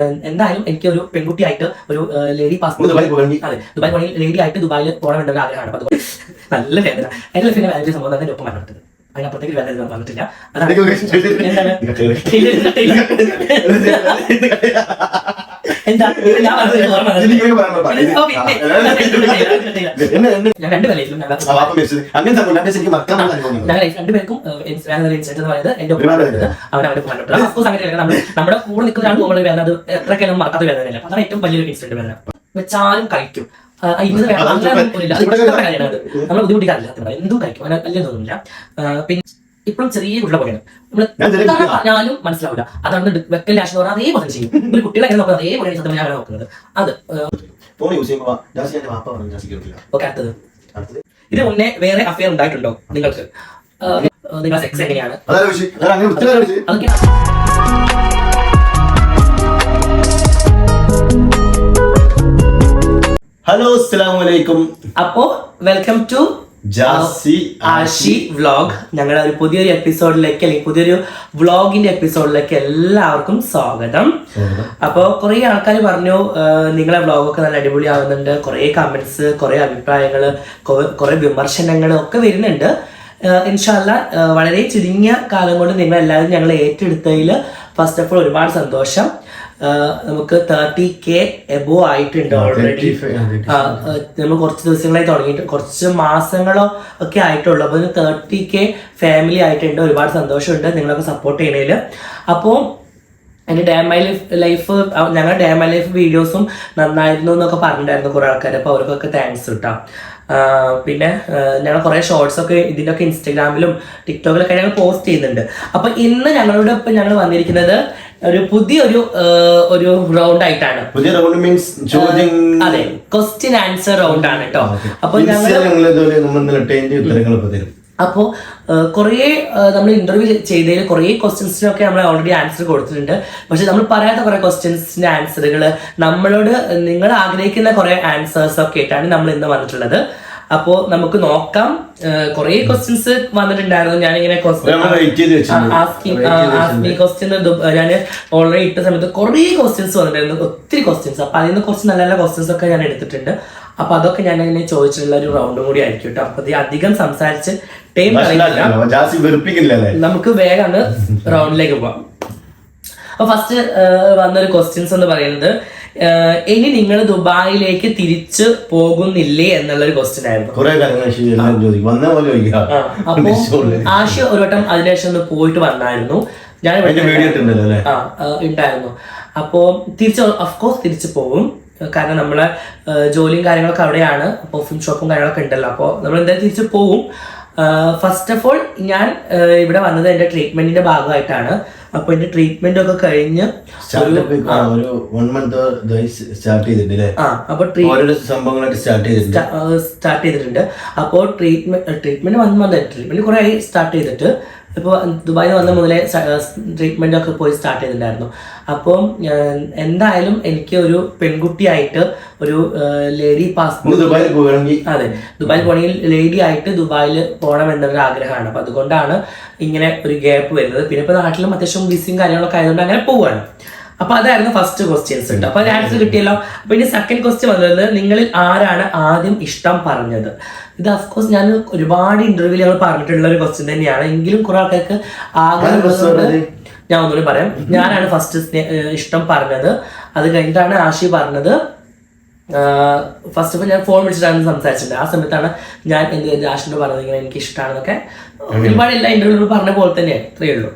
എന്തായാലും എനിക്ക് ഒരു പെൺകുട്ടിയായിട്ട് ഒരു ലേഡി പാസ് പാസ്പോർട്ട് അതെ ദുബായ് പോയി ലേഡി ആയിട്ട് ദുബായിൽ പോകണം എന്നൊരു ആഗ്രഹമാണ്. അപ്പൊ നല്ല വേദന. എന്റെ ലൈഫിന്റെ വേദന സംഭവം തന്നെ ഒപ്പം മരണപ്പെട്ടത് അതിനപ്പുറത്തേക്ക് ഒരു വേദന വന്നിട്ടില്ല. അതാണ് രണ്ടുപേർക്കും ഇൻസിഡന്റ് എന്ന് പറയുന്നത് എന്റെ നമ്മൾ നമ്മുടെ കൂടെ നിൽക്കുന്ന ഒരാൾ പോകുമ്പോൾ വേദന അത് എത്രയൊക്കെയാണ് മറക്കാത്ത വേദനയില്ല? അതാണ് ഏറ്റവും വലിയൊരു ഇൻസിഡന്റ് വേദന. വെച്ചാലും കഴിക്കും. ഇന്നത് വേണം അങ്ങനെ. നമ്മൾ ബുദ്ധിമുട്ടിക്കാറില്ല. എന്തും കഴിക്കും. അങ്ങനെ വലിയ തോന്നുന്നില്ല പിന്നെ ഇപ്പോഴും ചെറിയ കുട്ടികളെ പോലെയാണ്. നമ്മൾ എത്ര. പറഞ്ഞാലും മനസ്സിലാവില്ല അതാണ് വെക്കൽ രാഷ്ട്രീയ പറഞ്ഞാൽ അതേപോലെ ചെയ്യും. ഒരു കുട്ടികളെ എങ്ങനെ നോക്കുന്നത് അതേപോലെ ശബ്ദം ഞാൻ നോക്കുന്നത്. അത് ഫോൺ യൂസ് ചെയ്യുമ്പോൾ ഓക്കെ അടുത്തത്. ഇത് മുന്നേ വേറെ അഫയർ ഉണ്ടായിട്ടുണ്ടോ നിങ്ങൾക്ക്? നിങ്ങളുടെ സെക്സ് എങ്ങനെയാണ്? അതൊക്കെ ഹലോ അസ്സലാമു അലൈക്കും. അപ്പോ welcome to Jasi Ashi vlog. ഞങ്ങളുടെ ഒരു പുതിയൊരു എപ്പിസോഡിലേക്ക് അല്ലെങ്കിൽ പുതിയൊരു വ്ലോഗിന്റെ എപ്പിസോഡിലേക്ക് എല്ലാവർക്കും സ്വാഗതം. അപ്പോൾ കുറേ ആൾക്കാർ പറഞ്ഞു നിങ്ങളെ വ്ലോഗൊക്കെ നല്ല അടിപൊളിയാവുന്നുണ്ട്. കുറേ കമന്റ്സ് കുറേ അഭിപ്രായങ്ങൾ കുറേ വിമർശനങ്ങൾ ഒക്കെ വരുന്നുണ്ട്. ഇൻഷാല്ല വളരെ ചുരുങ്ങിയ കാലം കൊണ്ട് നിങ്ങൾ എല്ലാവരും ഞങ്ങൾ ഏറ്റെടുത്തതിൽ ഫസ്റ്റ് ഓഫ് ഓൾ ഒരുപാട് സന്തോഷം. നമുക്ക് തേർട്ടി കെ എബോ ആയിട്ടുണ്ട് ഓൾറെഡി 35, ആ, ആ, നമ്മൾ കുറച്ച് ദിവസങ്ങളായി തുടങ്ങിയിട്ട് കുറച്ച് മാസങ്ങളോ ഒക്കെ ആയിട്ടുള്ളൂ. അപ്പോൾ തേർട്ടി കെ ഫാമിലി ആയിട്ടുണ്ട്. ഒരുപാട് സന്തോഷമുണ്ട് നിങ്ങളൊക്കെ സപ്പോർട്ട് ചെയ്യണേൽ. അപ്പോൾ എന്റെ ഡാം മൈ ലൈഫ് ലൈഫ് ഞങ്ങളുടെ ഡാം മൈ ലൈഫ് വീഡിയോസും നന്നായിരുന്നു എന്നൊക്കെ പറഞ്ഞിട്ടുണ്ടായിരുന്നു കുറേ ആൾക്കാർ അപ്പോൾ അവർക്കൊക്കെ താങ്ക്സ് കിട്ടാം പിന്നെ ഞങ്ങൾ കുറേ ഷോർട്സ് ഒക്കെ ഇതിന്റെയൊക്കെ ഇൻസ്റ്റഗ്രാമിലും ടിക്ടോക്കിലൊക്കെ ഞങ്ങൾ പോസ്റ്റ് ചെയ്യുന്നുണ്ട്. അപ്പോൾ ഇന്ന് ഞങ്ങളുടെ ഇപ്പം ഞങ്ങൾ വന്നിരിക്കുന്നത് ഒരു പുതിയൊരു ഒരു റൗണ്ട് ആയിട്ടാണ്. പുതിയ റൗണ്ട് മീൻസ് ചോദ്യം അതെ ക്വസ്റ്റ്യൻ ആൻസർ റൗണ്ട് ആണ് കേട്ടോ അപ്പൊ ഞങ്ങൾ അപ്പോൾ കുറേ നമ്മൾ ഇന്റർവ്യൂ ചെയ്തതിൽ കുറേ ക്വസ്റ്റ്യൻസിനൊക്കെ നമ്മൾ ഓൾറെഡി ആൻസർ കൊടുത്തിട്ടുണ്ട്. പക്ഷെ നമ്മൾ പറയാത്ത കുറേ ക്വസ്റ്റ്യൻസിന്റെ ആൻസറുകൾ നമ്മളോട് നിങ്ങൾ ആഗ്രഹിക്കുന്ന കുറേ ആൻസേഴ്സ് ഒക്കെ ആയിട്ടാണ് നമ്മൾ ഇന്ന് വന്നിട്ടുള്ളത്. അപ്പോൾ നമുക്ക് നോക്കാം. കുറേ ക്വസ്റ്റ്യൻസ് വന്നിട്ടുണ്ടായിരുന്നു. ഞാനിങ്ങനെ ക്വസ്റ്റ്യൻ ഞാൻ ഓൾറെഡി ഇട്ട സമയത്ത് കുറേ ക്വസ്റ്റ്യൻസ് വന്നിട്ടുണ്ടായിരുന്നു. ഒത്തിരി ക്വസ്റ്റ്യൻസ് അപ്പൊ അതിൽ നിന്ന് കുറച്ച് നല്ല നല്ല ക്വസ്റ്റ്യൻസ് ഒക്കെ ഞാൻ എടുത്തിട്ടുണ്ട്. അപ്പൊ അതൊക്കെ ഞാൻ ഇങ്ങനെ ചോദിച്ചിട്ടുള്ള ഒരു റൗണ്ടും കൂടി ആയിരിക്കും കേട്ടോ അപ്പൊ അധികം സംസാരിച്ച് ടൈം നമുക്ക് വേഗം റൗണ്ടിലേക്ക് പോവാം. അപ്പൊ ഫസ്റ്റ് വന്നൊരു ക്വസ്റ്റ്യൻസ് എന്ന് പറയുന്നത് ഇനി നിങ്ങൾ ദുബായിലേക്ക് തിരിച്ചു പോകുന്നില്ലേ എന്നുള്ളൊരു ക്വസ്റ്റ്യൻ ആയിരുന്നു. ആശയ ഒരു വട്ടം അതിനുശേഷം ഒന്ന് പോയിട്ട് വന്നായിരുന്നു. ഞാൻ ഉണ്ടായിരുന്നു അപ്പോ തിരിച്ച് അഫ്കോഴ്സ് തിരിച്ചു പോകും കാരണം നമ്മളെ ജോലിയും കാര്യങ്ങളൊക്കെ അവിടെയാണ്. പെർഫ്യൂം ഷോപ്പും കാര്യങ്ങളൊക്കെ ഉണ്ടല്ലോ. അപ്പോൾ നമ്മൾ എന്തായാലും തിരിച്ചു പോകും ഫസ്റ്റ് ഓഫ് ഓൾ ഞാൻ ഇവിടെ വന്നത് എന്റെ ട്രീറ്റ്മെന്റിന്റെ ഭാഗമായിട്ടാണ്. അപ്പോൾ എന്റെ ട്രീറ്റ്മെന്റ് ഒക്കെ കഴിഞ്ഞ് ഒരു വൺ മന്ത് സ്റ്റാർട്ട് ചെയ്തിട്ടുണ്ട് ആ ചെയ്തിട്ടുണ്ട്. സ്റ്റാർട്ട് ചെയ്തിട്ടുണ്ട്. അപ്പോൾ treatment treatment one month treatment കുറെ ആയി സ്റ്റാർട്ട് ചെയ്തിട്ട് ഇപ്പോൾ ദുബായിൽ വന്ന മുതലേ ട്രീറ്റ്മെന്റൊക്കെ ഒക്കെ പോയി സ്റ്റാർട്ട് ചെയ്തിട്ടുണ്ടായിരുന്നു. അപ്പം എന്തായാലും എനിക്ക് ഒരു പെൺകുട്ടിയായിട്ട് ഒരു ലേഡി പാസ്പോർട്ട് ദുബായിൽ പോകണമെങ്കിൽ അതെ ദുബായിൽ പോകണമെങ്കിൽ ലേഡി ആയിട്ട് ദുബായിൽ പോകണം എന്നൊരു ആഗ്രഹമാണ്. അപ്പം അതുകൊണ്ടാണ് ഇങ്ങനെ ഒരു ഗ്യാപ്പ് വരുന്നത്. പിന്നെ ഇപ്പോൾ നാട്ടിലും അത്യാവശ്യം ബിസിയും കാര്യങ്ങളൊക്കെ ആയതുകൊണ്ട് അങ്ങനെ പോവാണ്. അപ്പൊ അതായിരുന്നു ഫസ്റ്റ് ക്വസ്റ്റ്യൻസ് ഉണ്ട് അപ്പൊ ആൻസർ കിട്ടിയല്ലോ. അപ്പൊ ഇനി സെക്കൻഡ് ക്വസ്റ്റ്യൻ വന്നത് നിങ്ങളിൽ ആരാണ് ആദ്യം ഇഷ്ടം പറഞ്ഞത്? ഇത് അഫ്കോഴ്സ് ഞാൻ ഒരുപാട് ഇന്റർവ്യൂ ഞങ്ങൾ പറഞ്ഞിട്ടുള്ള ഒരു ക്വസ്റ്റ്യൻ തന്നെയാണ്. എങ്കിലും കുറെ ആൾക്കാർക്ക് ആഗ്രഹം ഞാൻ ഒന്നുകൂടി പറയാം. ഞാനാണ് ഫസ്റ്റ് ഇഷ്ടം പറഞ്ഞത്. അത് കഴിഞ്ഞിട്ടാണ് ആഷി പറഞ്ഞത്. ഫസ്റ്റ് ഓഫ് ഓൾ ഞാൻ ഫോൺ വിളിച്ചിട്ടാണ് സംസാരിച്ചത്. ആ സമയത്താണ് ഞാൻ എന്ത് ആഷിന്റെ ആഷിനോട് പറഞ്ഞത് ഇങ്ങനെ എനിക്ക് ഇഷ്ടമാണെന്നൊക്കെ ഒരുപാട് എല്ലാ ഇന്റർവ്യൂ പറഞ്ഞ പോലെ തന്നെയാണ് ഇത്രയേ ഉള്ളൂ.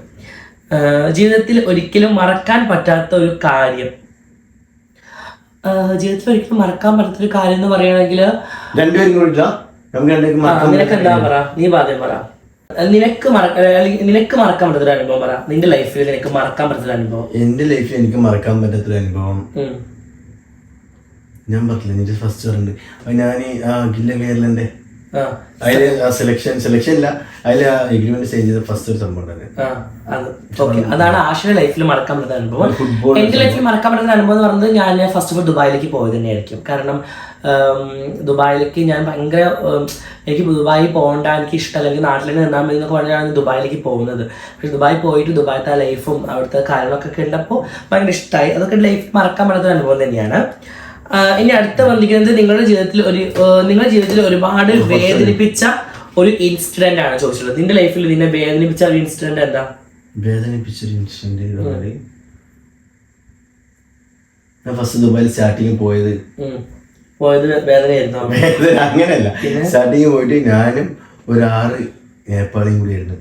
ജീവിതത്തിൽ ഒരിക്കലും മറക്കാൻ പറ്റാത്ത ഒരു കാര്യം. ജീവിതത്തിൽ ഒരിക്കലും മറക്കാൻ പറ്റാത്ത ഒരു കാര്യം എന്ന് പറയുകയാണെങ്കിൽ മറക്കാൻ നിനക്ക് എന്താ പറ? നീ ആദ്യം പറ. നിനക്ക് മറക്ക നിനക്ക് മറക്കാൻ പറ്റാത്ത ഒരു അനുഭവം പറ. നിന്റെ ലൈഫിൽ നിനക്ക് മറക്കാൻ പറ്റാത്ത ഒരു അനുഭവം. എന്റെ ലൈഫിൽ എനിക്ക് മറക്കാൻ പറ്റാത്തൊരു അനുഭവം. ഞാൻ പറഞ്ഞില്ല നിന്റെ ഫസ്റ്റ് പറഞ്ഞിട്ടുണ്ട് ഞാൻ അഖില കേരളന്റെ അതിൽ സെലക്ഷൻ സെലക്ഷൻ ഇല്ല. അതിൽ എഗ്രിമെന്റ് സൈൻ ചെയ്ത ഫസ്റ്റ് ഒരു സംഭവം അതാണ് ആഷിയുടെ ലൈഫിൽ മറക്കാൻ പറ്റുന്ന അനുഭവം. ഫുട്ബോൾ എന്റെ ലൈഫിൽ മറക്കാൻ പറ്റുന്ന അനുഭവം എന്ന് പറഞ്ഞത് ഞാൻ ഫസ്റ്റ് ഓഫ് ദുബായിലേക്ക് പോയത് തന്നെയായിരിക്കും. കാരണം ദുബായിലേക്ക് ഞാൻ ഭയങ്കര എനിക്ക് ദുബായി പോകണ്ട എനിക്ക് ഇഷ്ടമല്ല എനിക്ക് നാട്ടിൽ തന്നെ നിന്നാൽ മതി എന്നൊക്കെ പറഞ്ഞാണ് ദുബായിലേക്ക് പോകുന്നത്. പക്ഷെ ദുബായി പോയിട്ട് ദുബായിത്തെ ആ ലൈഫും അവിടുത്തെ കാര്യങ്ങളൊക്കെ കണ്ടപ്പോൾ ഭയങ്കര ഇഷ്ടമായി അതൊക്കെ ലൈഫ് മറക്കാൻ പറ്റാത്ത അനുഭവം തന്നെയാണ്. ഇനി അടുത്ത വന്നിരിക്കുന്നത് നിങ്ങളുടെ ജീവിതത്തിൽ ഒരു നിങ്ങളുടെ ജീവിതത്തിൽ ഒരുപാട് വേദനിപ്പിച്ച ഒരു ഇൻസിഡന്റ് ആണ് ചോദിച്ചത് നിന്റെ ലൈഫിൽ നിന്നെ വേദനിപ്പിച്ച ഒരു ഇൻസിഡന്റ് എന്താ? വേദനിപ്പിച്ച ഒരു ഇൻസിഡന്റ് ഞാൻ ഫസ്റ്റ് ദുബായിൽ സ്റ്റാർട്ടിങ് പോയത്. പോയത് വേദനയായിരുന്നു വേദന അങ്ങനെയല്ല. സ്റ്റാർട്ടിങ് പോയിട്ട് ഞാനും ഒരു ആറ് നേപ്പാളിയും കൂടി ആയിരുന്നു.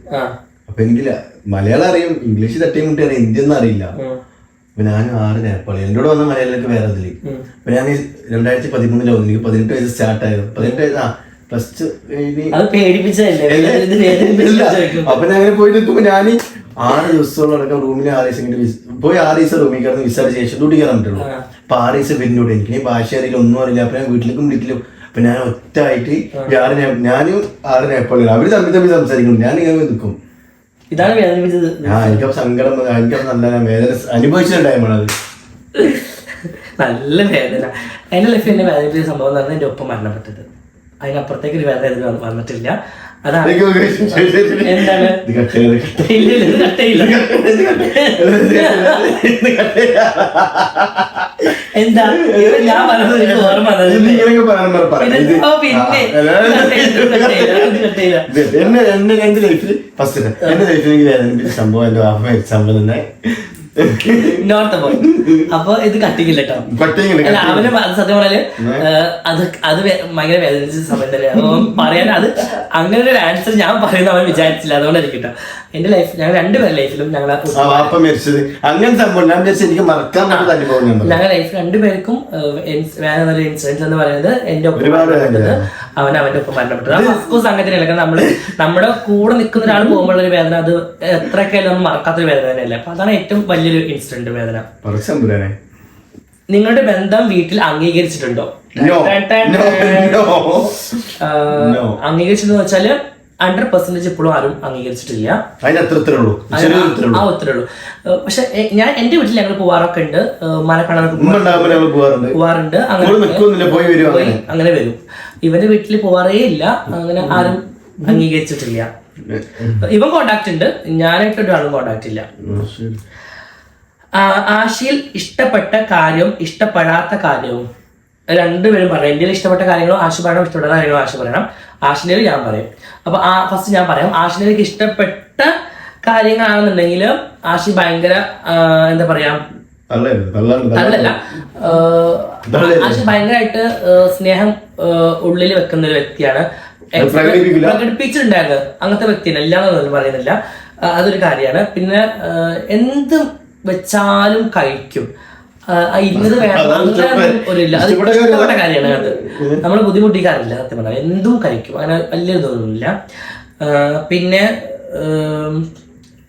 അപ്പൊ എനിക്ക് മലയാളം അറിയും. ഇംഗ്ലീഷ് തട്ടിയും മുട്ടി അറിയാം. ഹിന്ദി ഒന്നും അറിയില്ല. അപ്പൊ ഞാനും ആറ് നേപ്പാളി എന്നോട് വന്ന മലയാളികൾക്ക് വേറെ ഇതിൽ. അപ്പൊ ഞാൻ രണ്ടായിരത്തി പതിമൂന്നിലോ എനിക്ക് പതിനെട്ട് വയസ്സ് സ്റ്റാർട്ട് ആയത് പതിനെട്ട് വയസ്സ് ആ പ്ലസ് ടു. അപ്പൊ ഞാൻ അങ്ങനെ പോയി നിൽക്കുമ്പോ ഞാൻ ആറ് ദിവസത്തോളം അടക്കം റൂമിൽ ആറ് ദിവസം പോയി ആറ് ദിവസം റൂമിൽ കിടന്ന് വിസാരിച്ച ശേഷം ഡ്യൂട്ടി കയറാൻ പറ്റുള്ളൂ. അപ്പൊ ആറ് ദിവസം പിന്നോട്ട് എനിക്ക്. ഭാഷ അറിയില്ല ഒന്നും അറിയില്ല. അപ്പൊ ഞാൻ വീട്ടിലേക്കും വിളിക്കലും അപ്പൊ ഞാൻ ഒറ്റ ആയിട്ട് ഞാൻ ഞാനും ആറ് നേപ്പാളികൾ അവർ തമ്മിൽ തമ്മിൽ സംസാരിക്കുന്നു ഞാൻ ഇങ്ങനെ നിൽക്കും ഇതാണ് വേദനിപ്പിച്ചത് ആ എനിക്ക് സങ്കടം വന്നു. എനിക്കപ്പോ നല്ല വേദന അനുഭവിച്ച ടൈമാണ് അത് നല്ല വേദന. എന്റെ ലൈഫിൽ എന്നെ വേദനിപ്പിച്ച സംഭവം എന്ന് പറഞ്ഞാൽ എന്റെ ഒപ്പം മരണപ്പെട്ടത്. അതിനപ്പുറത്തേക്ക് ഒരു വേദന ഇതിന് വന്ന് വന്നിട്ടില്ല. അതാണ് എനിക്ക് എന്താണ്? ഇത് cut ചെയ്ത് cut ഇല്ല ഇല്ല ഇത് കട്ടയില്ല ഇത് cut ചെയ്ത്. എന്താ? ഞാൻ പറഞ്ഞത് ഓർമ്മ പിന്നെ എന്റെ ലൈഫിൽ ഫസ്റ്റ് എന്റെ ലൈഫിൽ എനിക്ക് സംഭവം എന്റെ വാപ്പ തന്നെ. നോട്ട് അപ്പൊ ഇത് കട്ടിങ്ങില്ല കേട്ടോ അവന് സത്യം പറഞ്ഞാൽ അത് അത് ഭയങ്കര വേദനിച്ച സമയം തന്നെയാണ്. അപ്പൊ പറയാൻ അത് അങ്ങനെ ഒരു ആൻസർ ഞാൻ പറയുന്ന അവൻ വിചാരിച്ചില്ല. അതുകൊണ്ടായിരിക്കും കേട്ടോ എന്റെ ലൈഫ് ഞങ്ങൾ രണ്ടുപേരുടെ ലൈഫിലും ഞങ്ങൾ വാപ്പ മരിച്ചത്. അങ്ങനെ സംഭവം ഞാൻ വിചാരിച്ചു എനിക്ക് മറക്കാൻ പറ്റുന്ന അനുഭവം ഞങ്ങളുടെ ലൈഫ് രണ്ടുപേർക്കും വേറെ ഇൻസിഡൻസ് എന്ന് പറയുന്നത് എന്റെ ഒപ്പം. അവൻ അവന്റെ ഒപ്പം മരണപ്പെട്ടത്. അഫ്കോഴ്സ് അങ്ങനെ നമ്മൾ നമ്മുടെ കൂടെ നിൽക്കുന്ന ഒരാൾ പോകുമ്പോഴുള്ള ഒരു വേദന. അത് എത്രയൊക്കെ ഒന്നും മറക്കാത്തൊരു വേദന തന്നെയല്ലേ. അപ്പൊ അതാണ് ഏറ്റവും വലിയൊരു ഇൻസിഡന്റ് വേദന. നിങ്ങളുടെ ബന്ധം വീട്ടിൽ അംഗീകരിച്ചിട്ടുണ്ടോ? അംഗീകരിച്ചെന്ന് വെച്ചാൽ ഹൺഡ്രഡ് പെർസെന്റേജ് ഇപ്പോഴും ആരും അംഗീകരിച്ചിട്ടില്ല. ആ ഉള്ളൂ ഉത്തരേ ഉള്ളൂ ഏഹ്, പക്ഷെ ഞാൻ എന്റെ വീട്ടിൽ ഞങ്ങൾ പോവാറൊക്കെ ഉണ്ട് പോവാറുണ്ട്. അങ്ങനെ അങ്ങനെ. വരും. ഇവന്റെ വീട്ടിൽ പോവാറേ ഇല്ല. അങ്ങനെ ആരും അംഗീകരിച്ചിട്ടില്ല. ഇവൻ കോണ്ടാക്ട് ഉണ്ട്. ഞാനായിട്ട് ഒരാളും കോണ്ടാക്ട് ഇല്ല. ആശയിൽ ഇഷ്ടപ്പെട്ട കാര്യം ഇഷ്ടപ്പെടാത്ത കാര്യവും രണ്ടുപേരും പറയാം. എന്റെ ഇഷ്ടപ്പെട്ട കാര്യങ്ങളും ആശ പറയണം ഇഷ്ടപ്പെട്ട കാര്യങ്ങളും ആശ പറയണം. ആഷിന്റെ ഞാൻ പറയും. അപ്പൊ ആ ഫസ്റ്റ് ഞാൻ പറയാം. ആഷിലേക്ക് ഇഷ്ടപ്പെട്ട കാര്യങ്ങളാണെന്നുണ്ടെങ്കിൽ ആഷി ഭയങ്കര എന്താ പറയാ? അല്ലല്ല ആഷി ഭയങ്കരമായിട്ട് സ്നേഹം ഉള്ളിൽ വെക്കുന്ന ഒരു വ്യക്തിയാണ്? പ്രകടിപ്പിച്ചിട്ടുണ്ടായിരുന്നു അങ്ങനത്തെ വ്യക്തിയാണ് ഇല്ലാന്നൊന്നും പറയുന്നില്ല. അതൊരു കാര്യമാണ്. പിന്നെ എന്തും വെച്ചാലും കഴിക്കും. ഇന്നത് വേണം. കാര്യമാണ് അത്. നമ്മൾ ബുദ്ധിമുട്ടിക്കാറില്ല സത്യം പറഞ്ഞാൽ എന്തും കഴിക്കും. അങ്ങനെ വലിയൊരു ഇതൊന്നുമില്ല. പിന്നെ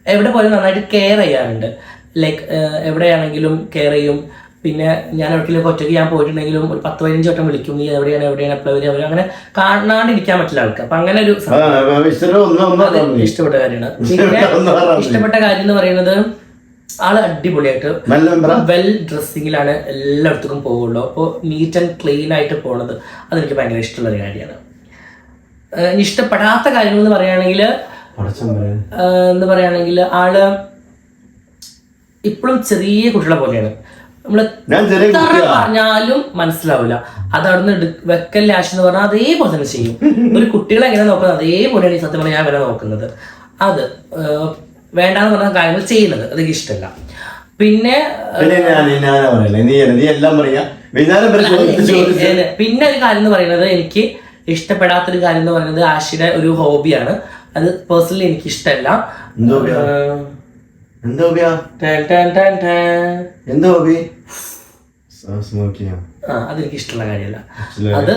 എവിടെ പോലും നന്നായിട്ട് കെയർ ചെയ്യാറുണ്ട്. ലൈക്ക് എവിടെയാണെങ്കിലും കെയർ ചെയ്യും. പിന്നെ ഞാൻ എവിടെയെങ്കിലും ഒറ്റയ്ക്ക് ഞാൻ പോയിട്ടുണ്ടെങ്കിലും ഒരു പത്ത് പതിനഞ്ച് വട്ടം വിളിക്കും. നീ എവിടെയാണ് എവിടെയാണ് എപ്പോഴും വരും അവർ അങ്ങനെ കാണാണ്ടിരിക്കാൻ പറ്റില്ല ആൾക്ക് അപ്പൊ അങ്ങനെ ഒരു ഇഷ്ടപ്പെട്ട കാര്യമാണ്. പിന്നെ ഇഷ്ടപ്പെട്ട കാര്യം എന്ന് പറയുന്നത് ആൾ അടിപൊളിയായിട്ട് വെൽ ഡ്രസ്സിങ്ങിലാണ് എല്ലായിടത്തും പോകുള്ളൂ അപ്പോൾ നീറ്റ് ആൻഡ് ക്ലീൻ ആയിട്ട് പോണത് അതെനിക്ക് ഭയങ്കര ഇഷ്ടമുള്ള ഒരു കാര്യമാണ് ഇഷ്ടപ്പെടാത്ത കാര്യങ്ങൾ എന്ന് പറയുകയാണെങ്കിൽ എന്ന് പറയുകയാണെങ്കിൽ ആൾ ഇപ്പോഴും ചെറിയ കുട്ടികളെ പോലെയാണ്. നമ്മൾ പറഞ്ഞാലും മനസ്സിലാവില്ല അത് അവിടുന്ന് വെക്കൽ ലാഷ് എന്ന് പറഞ്ഞാൽ അതേപോലെ തന്നെ ചെയ്യും. ഒരു കുട്ടികളെ എങ്ങനെ നോക്കുന്നത് അതേപോലെയാണ് ഈ സത്യം പറഞ്ഞാൽ ഞാൻ വരെ നോക്കുന്നത്. അത് വേണ്ടാന്ന് പറഞ്ഞ കാര്യങ്ങൾ ചെയ്യുന്നത് അതെനിക്ക് ഇഷ്ടമല്ല പിന്നെ പിന്നെ ഒരു കാര്യം എന്ന് പറയുന്നത് എനിക്ക് ഇഷ്ടപ്പെടാത്തൊരു കാര്യം എന്ന് പറയുന്നത് ആഷിയുടെ ഒരു ഹോബിയാണ്. അത് പേഴ്സണലി എനിക്ക് ഇഷ്ടമല്ല അതെനിക്ക് ഇഷ്ടമുള്ള കാര്യമല്ല. അത്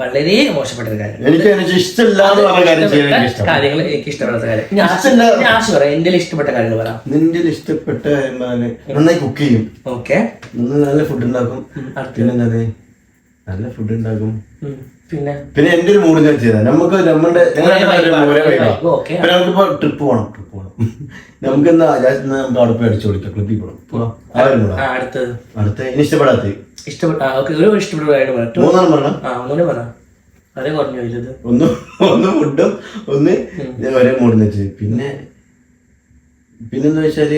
വളരെ മോശപ്പെട്ട ഒരു കാര്യം. എനിക്ക് എനിക്ക് ഇഷ്ടമില്ല എന്ന് പറഞ്ഞ കാര്യം ചെയ്യാൻ എനിക്ക് ഇഷ്ടം കാര്യങ്ങൾ എനിക്ക് ഇഷ്ടപ്പെടാത്ത കാര്യം. ഞാൻ ഇഷ്ടമില്ല. ഞാൻ ആശ പറയാം എന്റെ ഇഷ്ടപ്പെട്ട കാര്യങ്ങൾ പറയാം നിന്റെ ഇഷ്ടപ്പെട്ട എന്താണ് നന്നായി കുക്ക് ചെയ്യും. ഓക്കെ. നല്ല ഫുഡ് ഉണ്ടാക്കും. പിന്നെ എന്താണ് നല്ല ഫുഡ് ഉണ്ടാക്കും. പിന്നെ? പിന്നെ എന്റെ ഒരു മൂഡ് ഞാൻ ചെയ്താൽ നമുക്ക് നമ്മുടെ ഒരേ vibe ഒരേ vibe okay. നമുക്കിപ്പോ ട്രിപ്പ് പോകണം ട്രിപ്പ് പോകണം നമുക്ക് എന്താ നമുക്ക് അവിടെ പോയി അടിച്ചു കൊടുക്കാം ക്ലിപ്പിൽ പോകണം പോവാം. ആ അടുത്തത്. അടുത്ത ഇനി ഇഷ്ടപ്പെടാത്ത. ഇഷ്ടപ്പെട്ട ഓക്കെ ഒരു ഇഷ്ടപ്പെട്ട കാര്യം പറഞ്ഞു മൂന്നെണ്ണം പറഞ്ഞ ആ ഒന്നുകൂടെ പറ. അതേ കുറഞ്ഞു ഇത് ഒന്ന് ഒന്ന് ഫുഡും ഒന്ന് ഒരേ മൂടുന്ന വെച്ച്. പിന്നെ പിന്നെന്താ വെച്ചാൽ?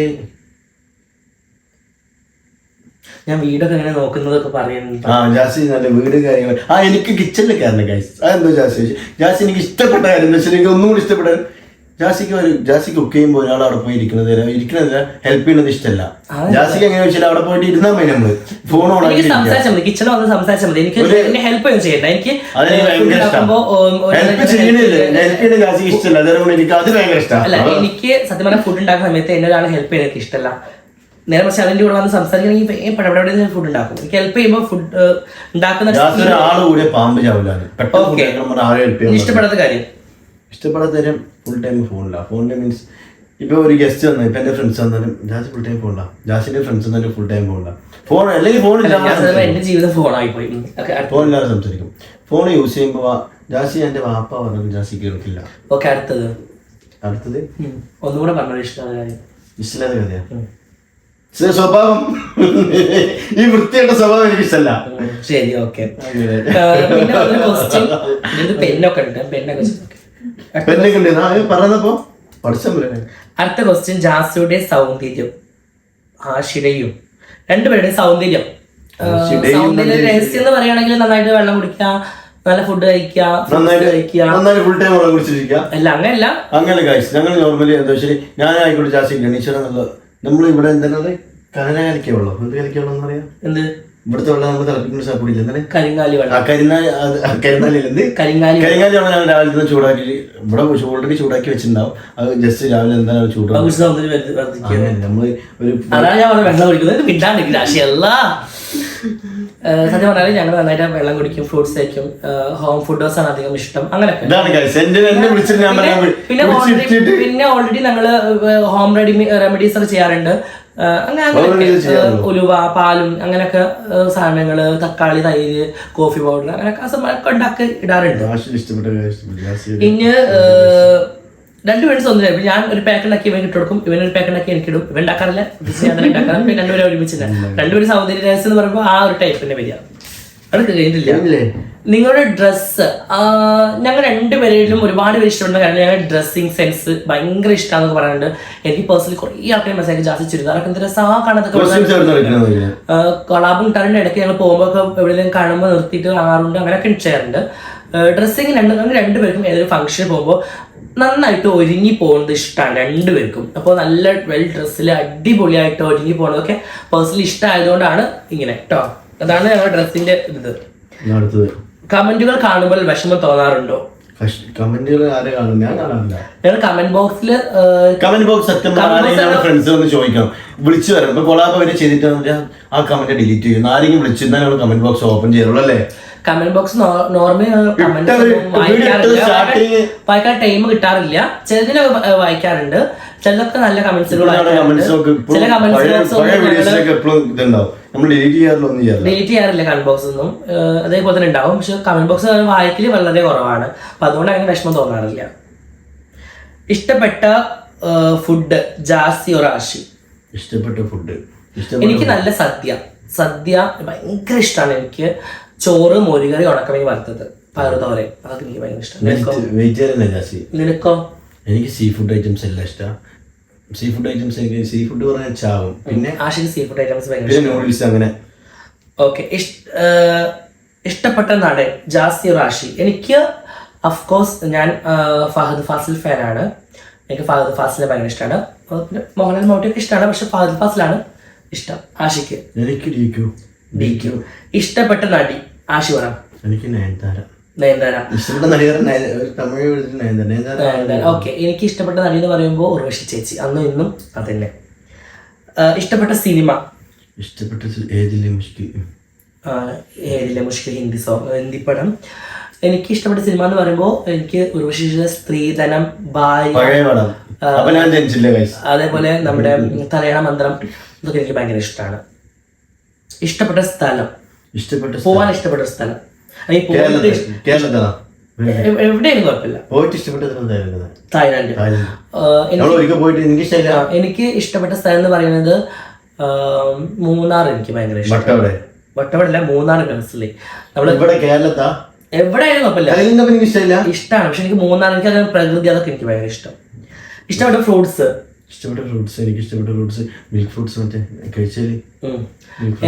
ഞാൻ വീടൊക്കെ ഇങ്ങനെ നോക്കുന്നതൊക്കെ പറയുന്നുണ്ട് ആ ജാസി നല്ല വീട് കാര്യങ്ങൾ ആ എനിക്ക് കിച്ചണിൽ കയറണം ഗൈസ് അതെന്തോ ജാസി? ജാസി എനിക്ക് ഇഷ്ടപ്പെട്ട കാര്യം എന്ന് വെച്ചാൽ എനിക്ക് ഒന്നും കൂടി ഇഷ്ടപ്പെട്ട ജാസിക്ക് ഒരു ജാസിക്ക് കുക്ക് ചെയ്യുമ്പോൾ ഒരാൾ അവിടെ പോയി ഇരിക്കുന്നത് ഇരിക്കുന്നത് ഹെൽപ്പ് ചെയ്യുന്നത് ഇഷ്ടമല്ല ജാസിക്ക് എങ്ങനെ വെച്ചാൽ അവിടെ പോയിട്ട് ഇരുന്നാൽ മതി നമ്മൾ. ഫോൺ ഓൺ ആക്കി സംസാരിച്ചാൽ മതി. കിച്ചണിൽ വന്ന് സംസാരിച്ചാൽ മതി. എനിക്ക് ഹെൽപ്പ് ഒന്നും ചെയ്യണ്ട. എനിക്ക് ഹെൽപ്പ് help ചെയ്യണില്ല ചെയ്ത് ഹെൽപ്പ് ചെയ്യുന്ന ജാസിക്ക് ഇഷ്ടമല്ല അതുകൊണ്ട് എനിക്ക് അത് ഭയങ്കര അല്ല ഇഷ്ടമാണ് എനിക്ക് സത്യം പറഞ്ഞാൽ ഫുഡ് ഉണ്ടാക്കുന്ന സമയത്ത് എന്നെ ഒരാൾ ഹെൽപ്പ് ചെയ്യാൻ എനിക്ക് ഇഷ്ടമല്ല നേരെ പക്ഷെ അതിന്റെ കൂടെ വന്ന് സംസാരിക്കണമെങ്കിൽ പടപടെ ഫുഡ് ഉണ്ടാക്കും. എനിക്ക് ഹെൽപ്പ് ചെയ്യുമ്പോൾ ഫുഡ് ഉണ്ടാക്കുന്ന ഇഷ്ടപ്പെടാത്ത കാര്യം. ഇഷ്ടപ്പെടാത്ത നേരം ഫുൾ ടൈം ഫോണിലാണ് ഫോണിൽ മീൻസ് ഇപ്പൊ ഒരു ഗസ്റ്റ് വന്നു ഇപ്പൊ എന്റെ ഫ്രണ്ട്സ് വന്നാലും ജാസ് ഫുൾ ടൈം ഫോണില്ല ജാസിന്റെ ഫ്രണ്ട്സ് വന്നാലും ഫുൾ ടൈം ഫോണില്ല ഫോൺ അല്ലെങ്കിൽ ഫോൺ എന്റെ ജീവിതം ഫോണായി പോയി. അടുത്ത- ഫോണില്ലാതെ സംസാരിക്കും. ഫോൺ യൂസ് ചെയ്യുമ്പോൾ ജാസി എന്റെ വാപ്പ പറഞ്ഞു ജാസി കേൾക്കില്ല. ഓക്കെ അടുത്തത്. അടുത്തത്. ഒന്നുകൂടെ പറഞ്ഞു ഇഷ്ടമുള്ള കാര്യം. ഇഷ്ടമില്ലാത്ത കഥയാ. സ്വഭാവം. ഈ വൃത്തിയുടെ സ്വഭാവം എനിക്ക് ഇഷ്ടമല്ല. ശരി ഓക്കെ. പെണ്ണൊക്കെ ഉണ്ട്. പെണ്ണൊക്കെ പറഞ്ഞപ്പോ അടുത്ത ക്വസ്റ്റ്യൻ ജാസിയുടെ സൗന്ദര്യം. ആശിരയും രണ്ടുപേരുടെയും സൗന്ദര്യം. രഹസ്യം എന്ന് പറയുകയാണെങ്കിൽ നന്നായിട്ട് വെള്ളം കുടിക്കുക നല്ല ഫുഡ് കഴിക്കുക നന്നായിട്ട് ഫുൾ ടൈം വെള്ളം കുടിച്ചിരിക്കുക. അല്ല അങ്ങനെയല്ല. അങ്ങനെ ഞങ്ങൾ നോർമലി എന്താ വെച്ചാൽ ഞാൻ ആയിക്കോട്ടെ ജാസി ഗണീശ്വരൻ എന്നുള്ള നമ്മൾ ഇവിടെ എന്താണ് കനന കലക്കിയ എന്ത് കലക്കിയ എന്ന് പറയാം? എന്ത്? ഇവിടുത്തെ വെള്ളം നമുക്ക് തിളപ്പിക്കുന്ന സാപ്പിടില്ല എന്താണ്? കരിങ്ങാലി വെള്ളം. ആ കരിനാലിൽ കരിങ്ങാലി കരിങ്ങാലി വെള്ളം. രാവിലെ തന്നെ ചൂടാക്കി ഇവിടെ ഓൾറെഡി ചൂടാക്കി വെച്ചിട്ടുണ്ടാവും. അത് ജസ്റ്റ് രാവിലെ എന്താണ് ചൂടാക്കും നമ്മൾ ഒരു അതാണ് ഞാൻ പറഞ്ഞത് വെള്ളം കുടിക്കുന്നത്. വിടാണ്ടിരിക്കും രാശിയല്ല സത്യം പറഞ്ഞാൽ ഞങ്ങൾ നന്നായിട്ട് വെള്ളം കുടിക്കും ഫ്രൂട്ട്സ് കഴിക്കും. ഹോം ഫുഡേഴ്സ് ആണ് അധികം ഇഷ്ടം. അങ്ങനെയൊക്കെ. പിന്നെ- പിന്നെ ഓൾറെഡി ഞങ്ങൾ ഹോം റെഡി റെമഡീസ് ഒക്കെ ചെയ്യാറുണ്ട്. അങ്ങനെ അങ്ങനെയൊക്കെ ഉലുവ പാലും അങ്ങനെയൊക്കെ സാധനങ്ങൾ സാധനങ്ങൾ തക്കാളി തൈര് കോഫി പൗഡർ അങ്ങനെയൊക്കെ ഉണ്ടാക്കി ഇടാറുണ്ട്. പിന്നെ രണ്ടുപേരും സ്വന്തം ഞാൻ ഒരു പാക്ക് ഉണ്ടാക്കി ഇവൻ ഇട്ട് കൊടുക്കും ഇവൻ ഒരു പാക്ക് ഉണ്ടാക്കി എനിക്ക് ഇടും ഇവൻ ഉണ്ടാക്കാറില്ല. ഞാൻ പിന്നെ രണ്ടുപേരും ഒരുമിച്ചില്ല രണ്ടുപേരും സൗന്ദര്യ രഹസ്യം എന്ന് പറയുമ്പോൾ ആ ഒരു ടൈപ്പിന്റെ വരിക അത് കഴിഞ്ഞിട്ടില്ല? നിങ്ങളുടെ ഡ്രസ്സ് ഞങ്ങൾ രണ്ടുപേരിലും ഒരുപാട് പേര് ഇഷ്ടപ്പെടുന്ന കാരണം ഞങ്ങളുടെ ഡ്രസ്സിങ് സെൻസ് ഭയങ്കര ഇഷ്ടമാണെന്ന് പറയുന്നുണ്ട്. എനിക്ക് പേഴ്സണലി കുറേ ആൾക്കാർ മെസ്സേജ് ജാസ്തി ചുരിദാറൊക്കെ എന്ത് രസാ കാണാതൊക്കെ? കൊളാബും ടറിന്റെ ഇടയ്ക്ക് ഞങ്ങൾ പോകുമ്പോൾ ഒക്കെ എവിടെയെങ്കിലും കാണുമ്പോൾ നിർത്തിയിട്ട് കാണാറുണ്ട്. അങ്ങനെയൊക്കെ ചെയ്യാറുണ്ട്. ഡ്രസ്സിങ് രണ്ട് ഞങ്ങൾ രണ്ടുപേർക്കും ഏതൊരു ഫംഗ്ഷന് പോകുമ്പോൾ നന്നായിട്ട് ഒരുങ്ങി പോകുന്നത് ഇഷ്ടമാണ് രണ്ടുപേർക്കും. അപ്പോൾ നല്ല വെൽ ഡ്രസ്സിൽ അടിപൊളിയായിട്ട് ഒരുങ്ങി പോകുന്നതൊക്കെ പേഴ്സണലി ഇഷ്ടമായതുകൊണ്ടാണ് ഇങ്ങനെ കേട്ടോ അതാണ് ഞങ്ങളുടെ ഡ്രസ്സിന്റെ ഇത്. അടുത്തത്. കമന്റുകൾ കാണുമ്പോൾ വിഷമം തോന്നാറുണ്ടോ? കമന്റുകൾ ആരെ കാണും? ഞാൻ കാണാറില്ല. ഞങ്ങൾ കമന്റ് ബോക്സിൽ കമന്റ് ബോക്സ് സത്യം പറഞ്ഞാൽ ഫ്രണ്ട്സ് ഒന്ന് ചോദിക്കണം വിളിച്ചു വരാം ഇപ്പൊ കൊളാബ് വരെ ചെയ്തിട്ട് ആ കമന്റ് ഡിലീറ്റ് ചെയ്യുന്നു. ആരെങ്കിലും വിളിച്ചിരുന്നാൽ കമന്റ് ബോക്സ് ഓപ്പൺ ചെയ്യുള്ളൂ അല്ലേ? കമന്റ് ബോക്സ് നോർമലി വായിക്കാൻ ടൈം കിട്ടാറില്ല. ചിലതിന് വായിക്കാറുണ്ട്. ചിലതൊക്കെ നല്ല കമന്റ്സുകൾ ചില കമന്റ്സ് ഡിലീറ്റ് ചെയ്യാറില്ല കമന്റ് ബോക്സ് ഒന്നും. അതേപോലെ തന്നെ ഉണ്ടാവും. പക്ഷെ കമന്റ് ബോക്സ് വായിക്കൽ വളരെ കുറവാണ്. അപ്പൊ അതുകൊണ്ട് അങ്ങനെ വിഷമം തോന്നാറില്ല. ഇഷ്ടപ്പെട്ട ഫുഡ് ജാസി ഒരാശി ഇഷ്ടപ്പെട്ട ഫുഡ് എനിക്ക് നല്ല സദ്യ. സദ്യ ഭയങ്കര ഇഷ്ടമാണ് എനിക്ക്. ചോറ് മോരുകറി ഉണക്കമീൻ വറുത്തത്. പയറുതോരൻ. അതൊക്കെ എനിക്ക് ഭയങ്കര ഇഷ്ടം. നിനക്കോ? വെജിറ്റേറിയൻ നിനക്കോ? എനിക്ക് സീ ഫുഡ് ഐറ്റംസ് എല്ലാം ഇഷ്ടമാണ് സീ ഫുഡ് ഐറ്റംസ് എനിക്ക് സീ ഫുഡ് പറഞ്ഞാൽ ചാവും. പിന്നെ ആഷിക്ക് സീ ഫുഡ് ഐറ്റംസ് ഭയങ്കര പിന്നെ നൂഡിൽസ് അങ്ങനെ. ഓക്കെ ഇഷ്ടപ്പെട്ട നടൻ ജാസ്തി റാഷി. എനിക്ക് അഫ്കോഴ്സ് ഞാൻ ഫഹദ് ഫാസിൽ ഫാനാണ്. എനിക്ക് ഫഹദ് ഫാസിലെ ഭയങ്കര ഇഷ്ടമാണ് പിന്നെ മോഹൻലാൽ മോട്ടിയൊക്കെ ഇഷ്ടമാണ് പക്ഷെ ഫഹദ് ഫാസിലാണ് ഇഷ്ടം ആഷിക്ക്. എനിക്ക് ഡീക്കു. ഡി ക്യു ഇഷ്ടപ്പെട്ട നടി ആഷി പറ. എനിക്ക് നയൻതാര. ഇഷ്ടപ്പെട്ട തമിഴ് നയൻതാര. ഓക്കെ എനിക്ക് ഇഷ്ടപ്പെട്ട നടി എന്ന് പറയുമ്പോൾ ഉർവശി ചേച്ചി. അന്നും ഇന്നും അതന്നെ. ഇഷ്ടപ്പെട്ട സിനിമ? ഇഷ്ടപ്പെട്ട ഏതിലെ മുഷ്കിൽ ആ, ഏതിലെ മുഷ്കിൽ ഹിന്ദി സോങ് ഹിന്ദി പടം. എനിക്ക് ഇഷ്ടപ്പെട്ട സിനിമ എന്ന് പറയുമ്പോൾ എനിക്ക് ഉർവശി സ്ത്രീധനം ഭാര്യ അതേപോലെ നമ്മുടെ തലയണ മന്ത്രം ഇതൊക്കെ എനിക്ക് ഭയങ്കര ഇഷ്ടമാണ് ഇഷ്ടപ്പെട്ട സ്ഥലം? ഇഷ്ടപ്പെട്ട പോവാൻ ഇഷ്ടപ്പെട്ട സ്ഥലം. എവിടെയും കുഴപ്പമില്ല. പോയിട്ട് ഇഷ്ടപ്പെട്ടത് തായ്ലാന്റ്. എനിക്ക് ഇഷ്ടപ്പെട്ട സ്ഥലം എന്ന് പറയുന്നത് മൂന്നാർ എനിക്ക് ഭയങ്കര ഇഷ്ടം. വട്ടവിടെ. വട്ടവടല്ല മൂന്നാർ മനസ്സിലേ നമ്മൾ ഇവിടെ കേരളത്താ? എവിടെയായാലും കുഴപ്പമില്ല. ഇഷ്ടമാണ് പക്ഷെ എനിക്ക് മൂന്നാർ എനിക്ക് അത് പ്രകൃതി അതൊക്കെ എനിക്ക് ഭയങ്കര ഇഷ്ടം. ഇഷ്ടപ്പെട്ട ഫ്രൂട്ട്സ്. ഇഷ്ടപ്പെട്ട ഫ്രൂട്ട്സ് എനിക്ക് ഇഷ്ടപ്പെട്ട ഫ്രൂട്ട്സ് മിൽക്ക് ഫ്രൂട്ട്സ് മറ്റേ കഴിച്ചാൽ.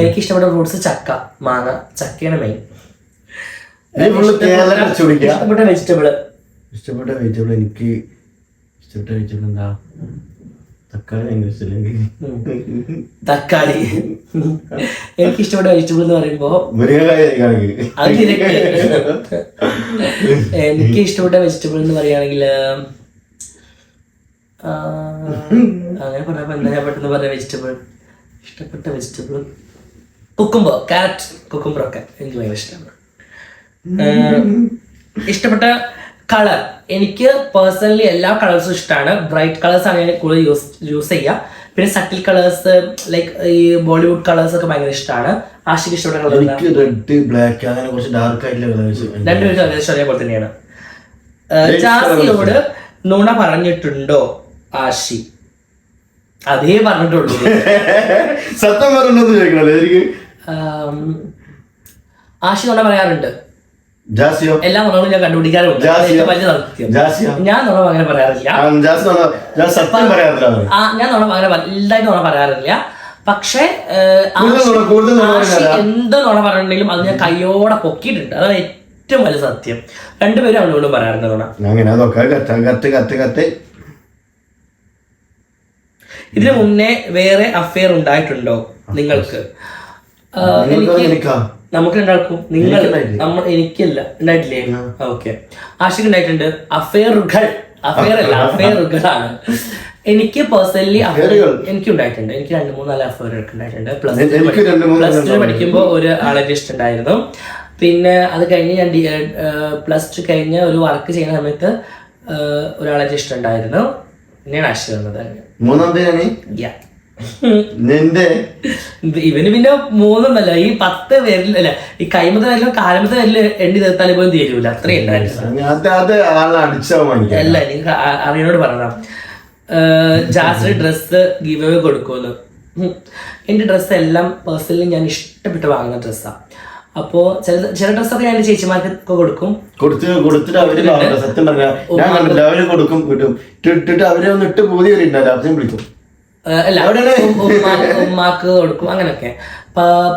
എനിക്ക് ഇഷ്ടപ്പെട്ട ഫ്രൂട്ട്സ് ചക്ക മാങ്ങ ചക്കയാണ് മെയിൻ ഇഷ്ടപ്പെട്ട വെജിറ്റബിൾ ഇഷ്ടപ്പെട്ട വെജിറ്റബിൾ എനിക്ക് ഇഷ്ടപ്പെട്ട വെജിറ്റബിൾ എന്താ? തക്കാളി ഭയങ്കര തക്കാളി. എനിക്ക് ഇഷ്ടപ്പെട്ട വെജിറ്റബിൾ എന്ന് പറയുമ്പോ എനിക്ക് ഇഷ്ടപ്പെട്ട വെജിറ്റബിൾ എന്ന് പറയുകയാണെങ്കിൽ അങ്ങനെ കുറെ എന്താ ഞാൻ പെട്ടെന്ന് പറഞ്ഞ വെജിറ്റബിൾ ഇഷ്ടപ്പെട്ട വെജിറ്റബിൾ കുക്കുംബോ കാരറ്റ് കുക്കുംബർ ഒക്കെ എനിക്ക് ഭയങ്കര ഇഷ്ടമാണ്. ഇഷ്ടപ്പെട്ട കളർ എനിക്ക് പേഴ്സണലി എല്ലാ കളേഴ്സും ഇഷ്ടമാണ് ബ്രൈറ്റ് കളേഴ്സ് ആണ് ഞാൻ കൂടുതൽ യൂസ് യൂസ് ചെയ്യുക പിന്നെ സട്ടിൽ കളേഴ്സ് ലൈക്ക് ഈ ബോളിവുഡ് കളേഴ്സ് ഒക്കെ ഭയങ്കര ഇഷ്ടമാണ് ആഷിക്ക് ഇഷ്ടപ്പെട്ട കളർ എനിക്ക് റെഡ് ബ്ലാക്ക് അങ്ങനെ കുറച്ച് ഡാർക്ക് ആയിട്ടുള്ള കളേഴ്സ് രണ്ടുപേരും ഏകദേശം ഒരേപോലെ തന്നെയാണ്. ജാസിയോട് നുണ പറഞ്ഞിട്ടുണ്ടോ? ആഷി അതേ പറഞ്ഞിട്ടുള്ളൂ. സത്യം പറഞ്ഞെന്ന് ചോദിക്കണല്ലേ എനിക്ക്? ആം, ആഷി നുണ പറയാറുണ്ട്. ജാസിയോ? എല്ലാ നുണകളും ഞാൻ കണ്ടുപിടിക്കാറുണ്ട്. ഞാൻ നുണ അങ്ങനെ പറയാറില്ല. ഞാൻ നുണ അങ്ങനെ വലുതായിട്ട് നുണ പറയാറില്ല. പക്ഷേ. എന്ത് നുണ പറഞ്ഞിട്ടുണ്ടെങ്കിലും അത് ഞാൻ കയ്യോടെ പൊക്കിയിട്ടുണ്ട്. അതാണ് ഏറ്റവും വലിയ സത്യം. രണ്ടുപേരും അവളോട് പറയാറുണ്ട് നുണ അങ്ങനെ കത്ത് കത്ത് കത്ത്. ഇതിനു മുന്നേ വേറെ അഫയർ ഉണ്ടായിട്ടുണ്ടോ നിങ്ങൾക്ക്? എനിക്ക് നമുക്ക് ഉണ്ടാക്കും നിങ്ങൾ എനിക്കല്ല നമ്മൾ എനിക്കില്ല. ഉണ്ടായിട്ടില്ലേ? ഓക്കെ. ആഷിക്ക് ഉണ്ടായിട്ടുണ്ട്. അഫെയറുകൾ. അഫെയർ അല്ല അഫെയറുകളാണ്. എനിക്ക് പേഴ്സണലി? എനിക്ക് ഉണ്ടായിട്ടുണ്ട്. എനിക്ക് രണ്ട് മൂന്ന് നാല് അഫെയറുകൾ ഉണ്ടായിട്ടുണ്ട്. പ്ലസ് പ്ലസ് ടു പഠിക്കുമ്പോൾ ഒരു ആളെ ഇഷ്ടമുണ്ടായിരുന്നു പിന്നെ അത് കഴിഞ്ഞ് ഞാൻ പ്ലസ് ടു കഴിഞ്ഞ് ഒരു വർക്ക് ചെയ്യുന്ന സമയത്ത് ഒരാളെ ഇഷ്ടമുണ്ടായിരുന്നു ആശി വന്നത് മൂന്നാമത്തേനാണ് യാ നിന്റെ? ഇവന് പിന്നെ മൂന്നൊന്നല്ല ഈ പത്ത് പേരിൽ അല്ല ഈ കൈമത്തെ വരില്ല കാലമത്തെ വരില്ല എണ്ണി തീർത്താലും പോലും തീരൂല. അത്രയും ഉണ്ടായിരുന്നു അല്ല അ- അറിയനോട് പറഞ്ഞതാ ജാസ്രി ഡ്രസ്സ് ഗിവ് അവേ കൊടുക്കുമെന്ന് എന്റെ ഡ്രസ്സ് എല്ലാം പേഴ്സണലി ഞാൻ ഇഷ്ടപ്പെട്ട് വാങ്ങുന്ന ഡ്രസ്സാണ് അപ്പോൾ ചില ചില ഡ്രസ്സൊക്കെ ഞാൻ ചേച്ചിമാർക്ക് കൊടുക്കും. കൊടുത്ത് കൊടുത്തിട്ട് അവർ സത്യം പറഞ്ഞ ഞാൻ കണ്ടില്ല അവർ കൊടുക്കും കിട്ടും. ഇട്ടിട്ട് അവരെ ഒന്ന് ഇട്ട് പൂതി അപ്പഴും വിളിക്കും. അല്ല ഉമ്മാക്ക് കൊടുക്കും അങ്ങനൊക്കെ.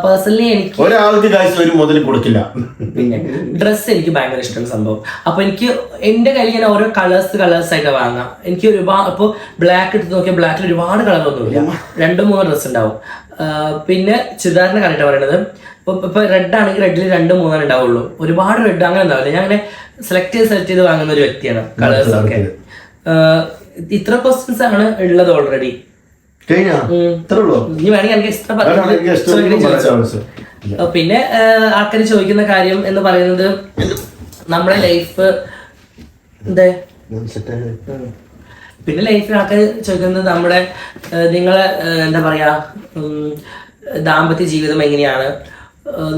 പേഴ്സണലി എനിക്ക് ഒരാൾക്ക് കാശ് ഒരു മുതൽ കൊടുക്കില്ല. പിന്നെ ഡ്രസ്സ് എനിക്ക് ഭയങ്കര ഇഷ്ടമുള്ള സംഭവം. അപ്പൊ എനിക്ക് എന്റെ കയ്യിൽ ഞാൻ ഓരോ കളേഴ്സ് കളേഴ്സ് ആയിട്ട് വാങ്ങാം. എനിക്ക് ഒരുപാട് ഇപ്പൊ ബ്ലാക്ക് എടുത്ത് നോക്കിയാൽ ബ്ലാക്കിൽ ഒരുപാട് കളർ കളറൊന്നുമില്ല രണ്ടു മൂന്ന് ഡ്രസ്സ് ഉണ്ടാവും. പിന്നെ ചുരിദാറിന്റെ കാര്യമായിട്ട് പറയണത്. ഇപ്പൊ റെഡ് ആണെങ്കിൽ റെഡിൽ രണ്ട് മൂന്നാണ് ഉണ്ടാവുള്ളൂ ഒരുപാട് റെഡ് അങ്ങനെ ഉണ്ടാവില്ല. ഞാൻ അങ്ങനെ സെലക്ട് ചെയ്ത് സെലക്ട് ചെയ്ത് വാങ്ങുന്ന ഒരു വ്യക്തിയാണ്. കളേഴ്സ് ഒക്കെ. ഇത്ര ക്വസ്റ്റ്യൻസ് ആണ് ഉള്ളത് ഓൾറെഡി ഇനി വേണമെങ്കിൽ എനിക്ക് പിന്നെ ആൾക്കാർ ചോദിക്കുന്ന കാര്യം എന്ന് പറയുന്നത് നമ്മുടെ ലൈഫ് എന്തേ പിന്നെ ലൈഫിൽ ആൾക്കാർ ചോദിക്കുന്നത് നമ്മുടെ നിങ്ങളെ എന്താ പറയാ ദാമ്പത്യ ജീവിതം എങ്ങനെയാണ്?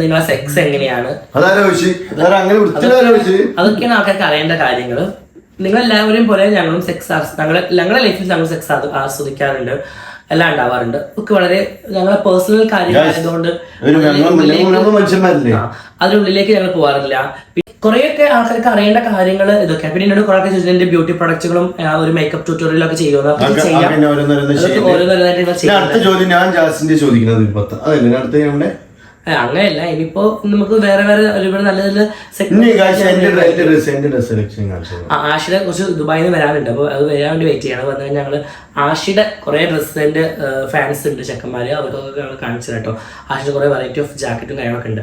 നിങ്ങളെ സെക്സ് എങ്ങനെയാണ്? അതൊക്കെയാണ് ആൾക്കാർക്ക് അറിയേണ്ട കാര്യങ്ങൾ നിങ്ങൾ എല്ലാവരെയും പോലെ ഞങ്ങളും സെക്സ് ഞങ്ങളെ ഞങ്ങളുടെ ലൈഫിൽ ഞങ്ങൾ സെക്സ് ആസ്വദിക്കാറുണ്ട്. എല്ലാം ഉണ്ടാവാറുണ്ട്. ഒക്കെ വളരെ ഞങ്ങളെ പേഴ്സണൽ കാര്യങ്ങളായതുകൊണ്ട് അതിനുള്ളിലേക്ക് ഞങ്ങൾ പോകാറില്ല കുറെയൊക്കെ ആൾക്കാർക്ക് അറിയേണ്ട കാര്യങ്ങൾ ഇതൊക്കെ പിന്നെ എന്നോട് കുറെ ചോദിച്ചു എന്റെ ബ്യൂട്ടി പ്രൊഡക്ട്സുകളും ഒരു മേക്കപ്പ് ട്യൂട്ടോറിയലും ഒക്കെ ചെയ്യുന്നത്. അടുത്ത ചോദ്യം ഞാൻ ജാസിന്റെ ചോദിക്കുന്നത് അടുത്ത നമ്മുടെ അങ്ങനെയല്ല. ഇനിയിപ്പോ നമുക്ക് വേറെ വേറെ ഒരുപാട് നല്ല നല്ല ആഷിയുടെ കുറച്ച് ദുബായിൽ നിന്ന് വരാനുണ്ട്. അപ്പോൾ അത് വരാൻ വേണ്ടി വെയിറ്റ് ചെയ്യണം. വന്നു കഴിഞ്ഞാൽ ഞങ്ങൾ ആഷിയുടെ കുറെ ഡ്രസ്സിന്റെ ഫാൻസ് ഉണ്ട് ചെക്കന്മാര്. അവർക്കൊക്കെ ഞങ്ങൾ കാണിച്ചു കേട്ടോ ആഷിയുടെ കുറെ വെറൈറ്റി ഓഫ് ജാക്കറ്റും കാര്യങ്ങളൊക്കെ ഉണ്ട്.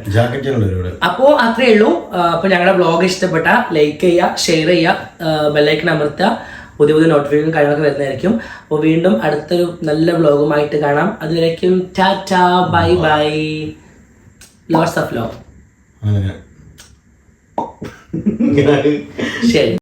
അപ്പോൾ അത്രേ ഉള്ളൂ. അപ്പോൾ ഞങ്ങളുടെ ബ്ലോഗ് ഇഷ്ടപ്പെട്ട ലൈക്ക് ചെയ്യുക ഷെയർ ചെയ്യുക ബെല്ലൈക്കൺ അമർത്തുക. പുതിയ പുതിയ നോട്ടിഫിക്കേഷൻ കാര്യങ്ങളൊക്കെ വരുന്നതായിരിക്കും. അപ്പോൾ വീണ്ടും അടുത്തൊരു നല്ല വ്ലോഗുമായിട്ട് കാണാം. അതുവരേക്കും tata bye bye. Lots of love ശരി